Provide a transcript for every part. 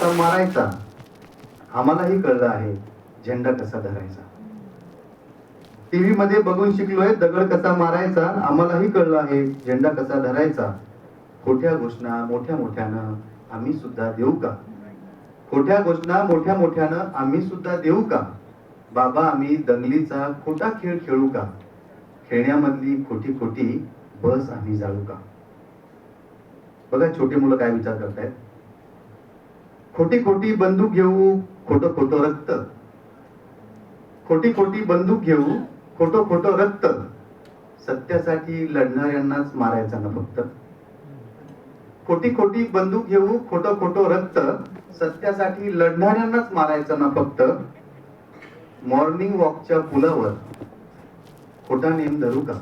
कसा मारायचा. आम्हालाही कळलं आहे झेंडा कसा धरायचा. टीव्ही मध्ये बघून शिकलोय दगड कसा मारायचा आम्हालाही कळलं आहे झेंडा कसा धरायचा. खोट्या घोषणा मोठ्या मोठ्यानं आम्ही सुद्धा देऊ का? खोट्या घोषणा मोठ्या मोठ्यानं आम्ही सुद्धा देऊ का? बाबा आम्ही दंगलीचा खोटा खेळ खेळू का? खेळण्यामधली खोटी खोटी बस आम्ही जाळू का? बघा छोटे मुलं काय विचार करतायत. खोटी खोटी बंदूक घेऊ खोटं खोटं रक्त. खोटी खोटी बंदूक घेऊ खोटं खोटं रक्त. सत्यासाठी लढणाऱ्यांनाच मारायचा ना फक्त. खोटी खोटी बंदूक घेऊ खोटं खोटं रक्त. सत्यासाठी लढणाऱ्यांनाच मारायचं ना फक्त. मॉर्निंग वॉकच्या पुलावर. खोटा नेम धरू का?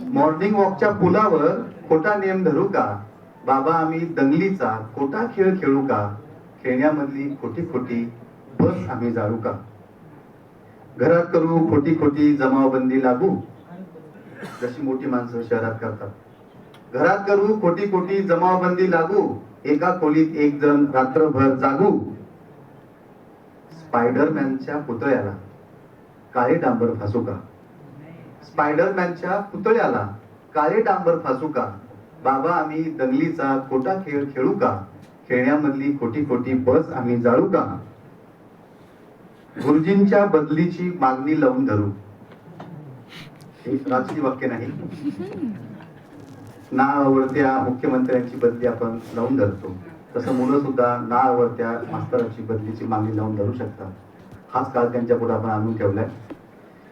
मॉर्निंग वॉकच्या पुलावर खोटा नेम धरू का? बाबा आम्ही दंगलीचा खोटा खेळ खेळू का? खेळण्यामधली खोटी खोटी बस आम्ही जाळू का? घरात करू खोटी खोटी जमावबंदी लागू? जशी मोठी माणसं शहरात करतात. घरात करू खोटी खोटी जमावबंदी लागू? एका खोलीत एक जण रात्रभर जागू? स्पायडरमॅनच्या पुतळ्याला काळे डांबर फासू का? स्पायडरमॅनच्या पुतळ्याला काळे डांबर फासू का? बाबा आम्ही दंगलीचा खोटा खेळ खेळू का? खेळण्यामधली खोटी खोटी बस आम्ही जाळू का? गुरुजींच्या बदलीची मागणी लावून धरू. राजकीय वाक्य नाही. ना आवडत्या मुख्यमंत्र्यांची बदली आपण लावून धरतो. तसं मुलं सुद्धा ना आवडत्या मास्तराची बदलीची मागणी लावून धरू शकतात. हाच काळ त्यांच्या पुढे आपण आणून ठेवलाय.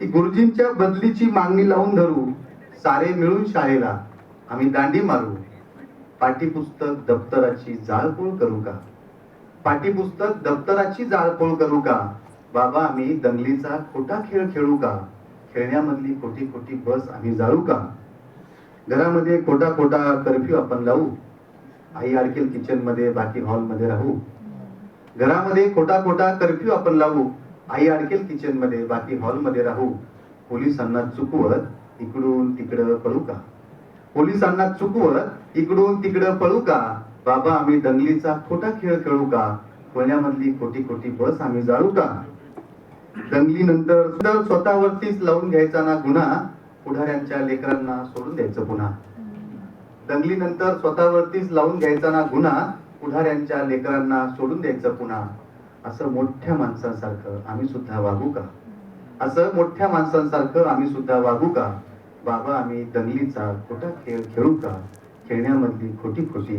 की गुरुजींच्या बदलीची मागणी लावून धरू सारे मिळून शाळेला. आम्ही दांडी मारू. पाठीपुस्तक दप्तराची जाळपोळ करू का? पाठीपुस्तक दप्तराची जाळपोळ करू का? बाबा आम्ही दंगलीचा खोटा खेळ खेळू का? खेळण्यामधली खोटी खोटी बस आम्ही जाळू का? घरामध्ये खोटा खोटा कर्फ्यू आपण लावू? आई अडकेल किचनमध्ये बाकी हॉलमध्ये राहू? घरामध्ये खोटा खोटा कर्फ्यू आपण लावू? आई अडकेल किचनमध्ये बाकी हॉलमध्ये राहू? पोलिसांना चुकवत इकडून तिकडं पळू का? पोलिसांना चुकवत इकडून तिकडं पळू का? बाबा आम्ही दंगलीचा खोटा खेळ खेळू का? पुण्यामधली खोटी खोटी बस आम्ही जाळू का? दंगली नंतर स्वतःवरतीच लावून घ्यायचा ना गुन्हा पुढाऱ्यांच्या लेकरांना सोडून द्यायचं पुन्हा दंगली नंतर स्वतःवरतीच लावून घ्यायचा ना गुन्हा पुढाऱ्यांच्या लेकरांना सोडून द्यायचं पुन्हा असं मोठ्या माणसांसारखं आम्ही सुद्धा वागू का? असं मोठ्या माणसांसारखं आम्ही सुद्धा वागू का? बाबा आम्ही दंगलीचा खोटा खेळ खेळू का? खेळण्यामधली खोटी खोटी